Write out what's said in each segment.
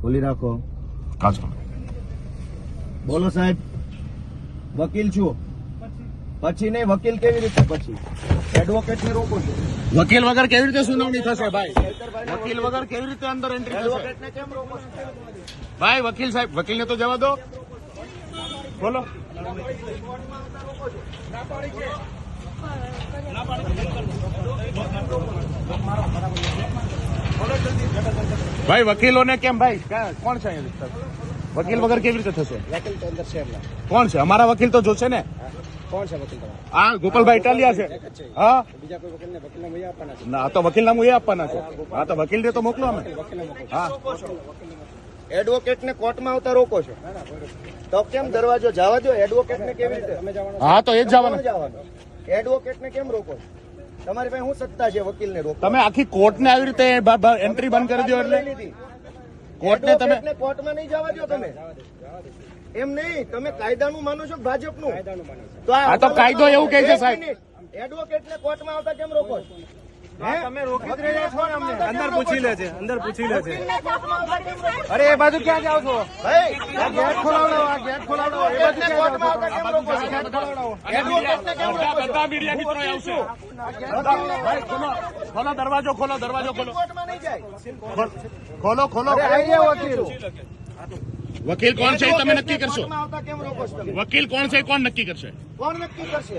ખોલી રાખો. કાચો બોલો સાહેબ વકીલ છું. પછી નહીં વકીલ કેવી રીતે પછી? એડવોકેટ ને રોકો છો. વકીલ વગર કેવી રીતે સુનાવણી થશે ભાઈ? વકીલ વગર કેવી રીતે અંદર એન્ટ્રી થશે? કેમ રોકો ભાઈ વકીલ સાહેબ વકીલને તો જવા દો. બોલો. ભાઈ વકીલોને કેમ ભાઈ? કોણ છે વકીલ વગર કેવી રીતે થશે? વકીલ તો અંદર છે કોણ છે? અમારા વકીલ તો જોશે ને? કોણ છે વકીલ તમારો? આ ગોપાલભાઈ ઇટાલિયા છે. હા બીજા કોઈ વકીલને વકીલને આપવાના છે? ના આ તો વકીલનામું એ આપવાના છે. હા તો વકીલને તો મોકલો અમે. વકીલને હા. એડવોકેટ કોર્ટમાં આવતા રોકો છો? તો કેમ દરવાજો જવા દો? એડવોકેટને કેવી રીતે? જવાનું હા તો એ જ જવાનું. એડવોકેટ ને કેમ રોકો છો? તમારી પાસે શું સત્તા છે વકીલ ને તમે આખી કોર્ટને આવી રીતે એન્ટ્રી બંધ કરી દો એટલે? કોર્ટને તમે એડવોકેટને કોર્ટમાં નહીં જવા દો તમે. એમ નહીં તમે કાયદાનું માનો છો કે ભાજપનું? કાયદાનું માને છે. તો આ તો કાયદો એવું કહે છે, સાહેબ. એડવોકેટ ને કોર્ટમાં આવતા કેમ રોકો છો? હે? તમે રોકી જ રહ્યા છો ને અંદર પૂછી લે છે. અંદર પૂછી લે છે? અરે એ બાજુ ક્યાં જાવ છો? આ ગેટ ખોલાવડો આ ગેટ ખોલાવડો એ બાજુ? બધા મીડિયા મિત્રો આવશે. ખોલો. ખોલો દરવાજો ખોલો દરવાજો ખોલો. ખોલ- ખોલો વકીલ. વકીલ કોણ છે તમે નક્કી કરશો? કોર્ટમાં આવતા કેમ રોકો છો તમે? વકીલ કોણ છે કોણ નક્કી કરશે? કોણ નક્કી કરશે?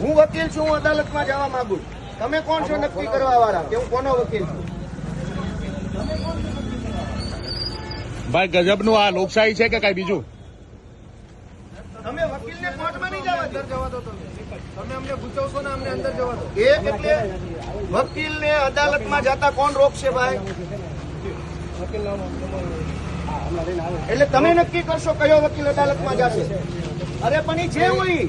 હું વકીલ છું હું અદાલતમાં જવા માંગુ છું. તમે કોણ છો નક્કી કરવા વાળા? કે હું કોનો વકીલ છું? ભાઈ ગજબનું આ લોકશાહી છે કે કઈ બીજું? તમે વકીલને કોર્ટમાં નહીં જવા અંદર જવા દો તમે. તમે અમને ગુચવશો ને અમને અંદર જવા દો. એ એટલે વકીલને અદાલતમાં જતા કોણ રોકશે ભાઈ? એટલે તમે નક્કી કરશો કયો વકીલ અદાલતમાં જશે. અરે પણ એ જે હોય.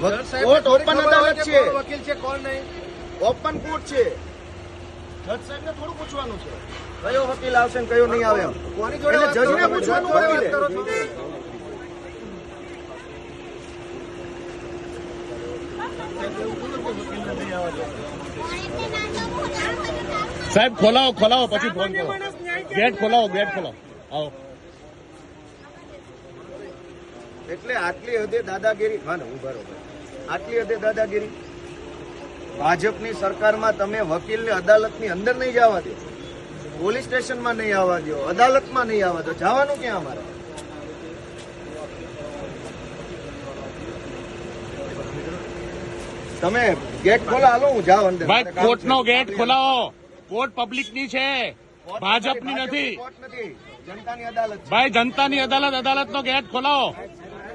કોર્ટ ઓપન અદાલત છે. વકીલ છે કોણ નહીં? ઓપન કોર્ટ છે. જજ સાહેબ ને થોડું પૂછવાનું છે. કયો વકીલ આવશે ને કયો નહીં આવે કોની જોડે જજને પૂછવાનું વકીલે. કરો સાહેબ ખોલાવો ખોલાવો પછી ફોન કરો. ગેટ ખોલાવો ગેટ ખોલાવો. આવો. એટલે આટલી હદે દાદાગીરી હા હું બરોબર આટલી હદે દાદાગીરી? ભાજપની સરકારમાં તમે વકીલને અદાલતની અંદર નહીં જવા દો. પોલીસ સ્ટેશનમાં નહીં આવવા દો. અદાલતમાં નહીં આવવા દો. જવાનું ક્યાં અમારે? તમે ગેટ ખોલા હાલો હું જાઉં અંદર. ભાઈ મારે કોર્ટ નો ગેટ ખોલાવો. કોર્ટ પબ્લિકની છે ભાજપની નથી. નથી. જનતાની અદાલત ભાઈ જનતાની અદાલત અદાલત નો ગેટ ખોલાવો.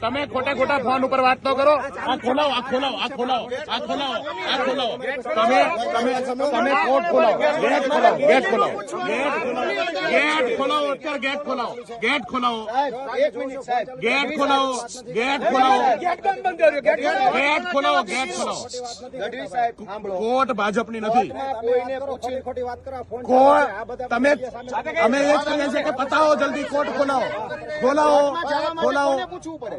તમે ખોટા ખોટા ફોન ઉપર વાત તો કરો. આ ખોલાવો આ ખોલાવો આ ખોલાવો આ ખોલાવો આ ખોલાવો. તમે તમે તમે કોર્ટ ખોલાવો. ગેટ ખોલાવો ગેટ ખોલાવો. ગેટ ખોલાવો. ગેટ ખોલાવો અત્યારે ગેટ ખોલાવો. ગેટ ખોલાવો. સાહેબ એક મિનિટ સાહેબ ગેટ ખોલાવો ગેટ ખોલાવો. ગેટ ખોલાવો ગેટ ખોલાવો. ગઢવી સાહેબ સાંભળો કોર્ટ ભાજપની નથી. કોર્ટમાં કોઈને પૂછી ખોટી વાત કરો ફોન કોર્ટ તમે અમે એ જ કહીએ છીએ કે પતાવો જલ્દી કોર્ટ ખોલાવો. ખોલાવો કોર્ટમાં જવા માટે ખોલાવો. કોને પૂછવું પડે?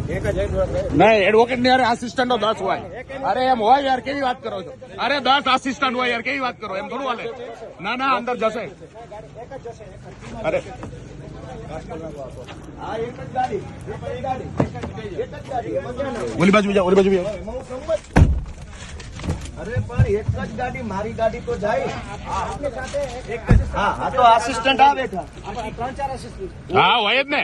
નહીં એડવોકેટની અરે આસિસ્ટન્ટો દસ હોય. અરે એમ હોય યાર કેવી વાત કરો છો? અરે દસ આસિસ્ટન્ટ હોય યાર કેવી વાત કરો? એમ થોડું હાલે. ના ના અંદર જશે. અરે. આ એક જ ગાડી. એક જ ગાડી. એક જ ગાડી. એમાં ક્યાં ના? ઓલી બાજુ જાઓ ઓલી બાજુ જાઓ. એમાં હું સંમત છું. અરે પણ એક જ ગાડી મારી ગાડી તો જાય. હા હા તો આસિસ્ટન્ટ આ બેઠા. ત્રણ ચાર assistant. હા હોય જ ને.